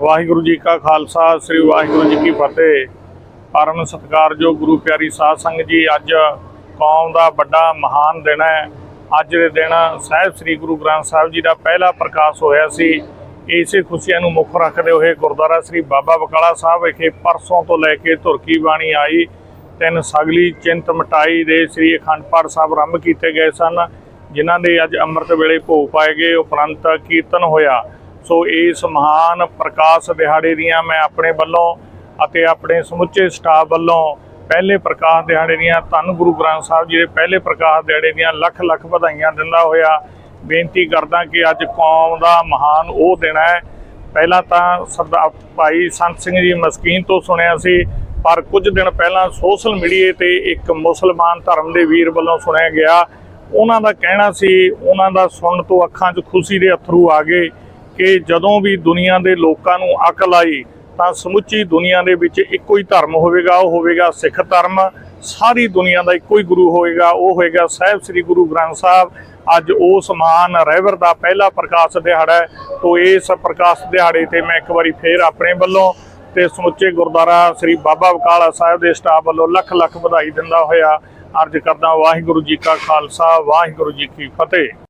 ਵਾਹਿਗੁਰੂ ਜੀ ਕਾ ਖਾਲਸਾ, ਸ੍ਰੀ ਵਾਹਿਗੁਰੂ ਜੀ ਕੀ ਫਤਿਹ। ਪਰਮ ਸਤਿਕਾਰਯੋਗ ਗੁਰੂ ਪਿਆਰੀ ਸਾਧ ਸੰਗਤ ਜੀ, ਅੱਜ ਕੌਮ ਦਾ ਵੱਡਾ ਮਹਾਨ ਦਿਨ ਹੈ। ਅੱਜ ਦੇ ਦਿਨ ਸਾਹਿਬ ਸ੍ਰੀ ਗੁਰੂ ਗ੍ਰੰਥ ਸਾਹਿਬ ਜੀ ਦਾ ਪਹਿਲਾ ਪ੍ਰਕਾਸ਼ ਹੋਇਆ ਸੀ। ਇਸੇ ਖੁਸ਼ੀਆਂ ਨੂੰ ਮੁੱਖ ਰੱਖਦੇ ਹੋਏ ਗੁਰਦੁਆਰਾ ਸ੍ਰੀ ਬਾਬਾ ਬਕਾਲਾ ਸਾਹਿਬ ਵਿਖੇ ਪਰਸੋਂ ਤੋਂ ਲੈ ਕੇ ਧੁਰਕੀ ਬਾਣੀ ਆਈ। ਤਿੰਨ ਸਗਲੀ ਚਿੰਤ ਮਟਾਈ ਦੇ ਸ੍ਰੀ ਅਖੰਡ ਪਾਠ ਸਾਹਿਬ ਆਰੰਭ ਕੀਤੇ ਗਏ ਸਨ, ਜਿਨ੍ਹਾਂ ਦੇ ਅੱਜ ਅੰਮ੍ਰਿਤ ਵੇਲੇ ਭੋਗ ਪਾਏ ਗਏ। ਉਪਰੰਤ ਕੀਰਤਨ ਹੋਇਆ। ਸੋ ਇਸ ਮਹਾਨ ਪ੍ਰਕਾਸ਼ ਦਿਹਾੜੇ ਦੀਆਂ ਮੈਂ ਆਪਣੇ ਵੱਲੋਂ ਅਤੇ ਆਪਣੇ ਸਮੁੱਚੇ ਸਟਾਫ ਵੱਲੋਂ ਪਹਿਲੇ ਪ੍ਰਕਾਸ਼ ਦਿਹਾੜੇ ਦੀਆਂ ਧੰਨ ਗੁਰੂ ਗ੍ਰੰਥ ਸਾਹਿਬ ਜੀ ਦੇ ਪਹਿਲੇ ਪ੍ਰਕਾਸ਼ ਦਿਹਾੜੇ ਦੀਆਂ ਲੱਖ ਲੱਖ ਵਧਾਈਆਂ ਦਿੰਦਾ ਹੋਇਆ ਬੇਨਤੀ ਕਰਦਾ ਕਿ ਅੱਜ ਕੌਮ ਦਾ ਮਹਾਨ ਉਹ ਦਿਨ ਹੈ। ਪਹਿਲਾਂ ਤਾਂ ਸਰਦਾਰ ਭਾਈ ਸੰਤ ਸਿੰਘ ਜੀ ਮਸਕੀਨ ਤੋਂ ਸੁਣਿਆ ਸੀ, ਪਰ ਕੁਝ ਦਿਨ ਪਹਿਲਾਂ ਸੋਸ਼ਲ ਮੀਡੀਆ ਤੇ ਇੱਕ ਮੁਸਲਮਾਨ ਧਰਮ ਦੇ ਵੀਰ ਵੱਲੋਂ ਸੁਣਿਆ ਗਿਆ। ਉਹਨਾਂ ਦਾ ਕਹਿਣਾ ਸੀ, ਉਹਨਾਂ ਦਾ ਸੁਣਨ ਤੋਂ ਅੱਖਾਂ 'ਚ ਖੁਸ਼ੀ ਦੇ ਅਥਰੂ ਆ ਗਏ। ਕਿ ਜਦੋਂ ਵੀ ਦੁਨੀਆ ਦੇ ਲੋਕਾਂ ਨੂੰ ਅਕਲ ਆਈ ਤਾਂ ਸਮੁੱਚੀ ਦੁਨੀਆ ਦੇ ਵਿੱਚ ਇੱਕੋ ਹੀ ਧਰਮ ਹੋਵੇਗਾ, ਉਹ ਹੋਵੇਗਾ ਸਿੱਖ ਧਰਮ। ਸਾਰੀ ਦੁਨੀਆ ਦਾ ਇੱਕੋ ਹੀ ਗੁਰੂ ਹੋਵੇਗਾ, ਉਹ ਹੋਵੇਗਾ ਸਾਹਿਬ ਸ੍ਰੀ ਗੁਰੂ ਗ੍ਰੰਥ ਸਾਹਿਬ। ਅੱਜ ਉਸ ਮਹਾਨ ਰਹਿਬਰ ਦਾ ਪਹਿਲਾ ਪ੍ਰਕਾਸ਼ ਦਿਹਾੜਾ ਤੋਂ ਇਸ ਪ੍ਰਕਾਸ਼ ਦਿਹਾੜੇ ਤੇ ਮੈਂ ਇੱਕ ਵਾਰੀ ਫੇਰ ਆਪਣੇ ਵੱਲੋਂ ਤੇ ਸਮੁੱਚੇ ਗੁਰਦੁਆਰਾ ਸ੍ਰੀ ਬਾਬਾ ਬਕਾਲਾ ਸਾਹਿਬ ਦੇ ਸਟਾਫ ਵੱਲੋਂ ਲੱਖ ਲੱਖ ਵਧਾਈ ਦਿੰਦਾ ਹੋਇਆ ਅਰਜ਼ ਕਰਦਾ ਵਾਹਿਗੁਰੂ ਜੀ ਕਾ ਖਾਲਸਾ, ਵਾਹਿਗੁਰੂ ਜੀ ਕੀ ਫਤਿਹ।